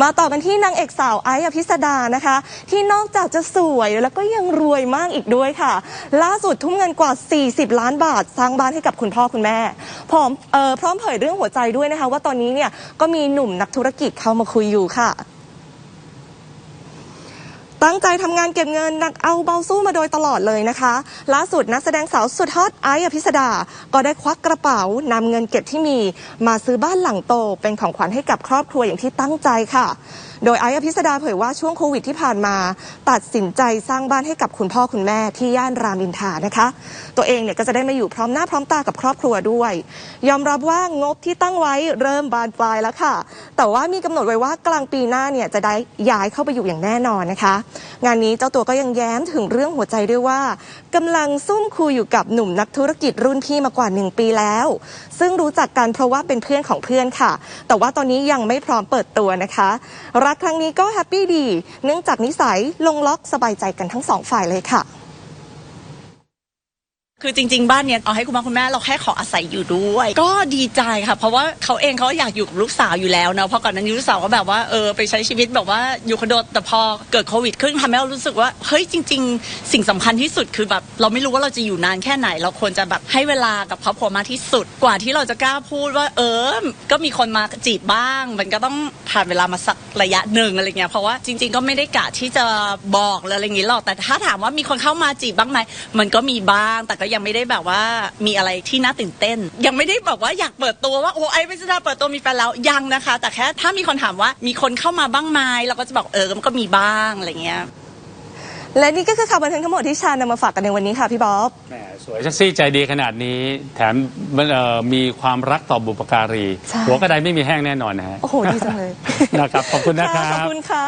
มาต่อกันที่นางเอกสาวไอ้อภิสดานะคะ ที่นอกจากจะสวยแล้วก็ยังรวยมากอีกด้วยค่ะ ล่าสุดทุ่มเงินกว่า 40 ล้านบาท สร้างบ้านให้กับคุณพ่อคุณแม่พร้อมเอ่อพร้อมเผยเรื่องหัวใจด้วยนะคะ ว่าตอนนี้เนี่ยก็มีหนุ่มนักธุรกิจเข้ามาคุยอยู่ค่ะ ตั้งใจทำงานเก็บเงินหนักเอาเบาสู้มาโดยตลอดเลยนะคะ ล่าสุดนักแสดงสาวสุดฮอตไอซ์อภิสดา ก็ได้ควักกระเป๋านำเงินเก็บที่มี มาซื้อบ้านหลังโต เป็นของขวัญให้กับครอบครัวอย่างที่ตั้งใจค่ะ โดยไอซ์อภิสดาเผยว่าช่วงโควิดที่ผ่านมา ตัดสินใจสร้างบ้านให้กับคุณพ่อคุณแม่ที่ย่านรามอินทรานะคะ ตัวเองเนี่ยก็จะได้มาอยู่พร้อมหน้าพร้อมตากับครอบครัวด้วย ยอมรับว่างบที่ตั้งไว้เริ่มบานปลายแล้วค่ะ แต่ว่ามีกำหนดไว้ว่ากลางปีหน้าเนี่ยจะได้ย้ายเข้าไปอยู่อย่างแน่นอนนะคะงานนี้เจ้าตัวก็ยังแย้มถึงเรื่องหัวใจด้วยว่ากำลังซุ่มคุยอยู่กับหนุ่มนักธุรกิจรุ่นพี่มากว่าหนึ่งปีแล้ว ซึ่งรู้จักกันเพราะว่าเป็นเพื่อนของเพื่อนค่ะ แต่ว่าตอนนี้ยังไม่พร้อมเปิดตัวนะคะ รักครั้งนี้ก็แฮปปี้ดี เนื่องจากนิสัยลงล็อกสบายใจกันทั้งสองฝ่ายเลยค่ะ คือจริง ๆ บ้านเนี้ยเอาให้คุณพ่อคุณแม่เราแค่ขออาศัยอยู่ด้วย ก็ดีใจค่ะ เพราะว่าเขาเองเขาอยากอยู่กับลูกสาวอยู่แล้วเนาะเพราะก่อนนั้นลูกสาวก็แบบว่าเออไปใช้ชีวิตแบบว่าอยู่คอนโดแต่พอเกิดโควิดขึ้นทำให้เรารู้สึกว่าเฮ้ยจริง ๆ สิ่งสำคัญที่สุดคือแบบเราไม่รู้ว่าเราจะอยู่นานแค่ไหน เราควรจะแบบให้เวลากับครอบครัวมากที่สุดกว่าที่เราจะกล้าพูดว่า เออ ก็มีคนมาจีบบ้าง มันก็ต้องผ่านเวลามาสักระยะหนึ่งอะไรเงี้ยเพราะว่าจริง ๆ ก็ไม่ได้กะที่จะบอกอะไรอย่างงี้หรอกแต่ถ้าถามว่ามีคนเข้ามาจีบบ้างไหมมันก็มีบ้างแต่ก็ยังไม่ได้แบบว่ามีอะไรที่น่าตื่นเต้น ยังไม่ได้แบบว่าอยากเปิดตัวว่าโอ้ไอ้พิสดาเปิดตัวมีแฟนแล้วยังนะคะ แต่แค่ถ้ามีคนถามว่ามีคนเข้ามาบ้างไหมเราก็จะบอกเออมันก็มีบ้างอะไรเงี้ยและนี่ก็คือข่าวบันเทิงทั้งหมดที่ชานำมาฝากกันในวันนี้ค่ะพี่บ๊อบแหมสวยเซ็กซี่ใจดีขนาดนี้ แถมมันเอ่อมีความรักต่อบุปการีใช่หัวกระไดไม่มีแห้งแน่นอนนะฮะ โอ้โห ดีจังเลย นะครับ ขอบคุณนะครัขอบบคุณค่ะ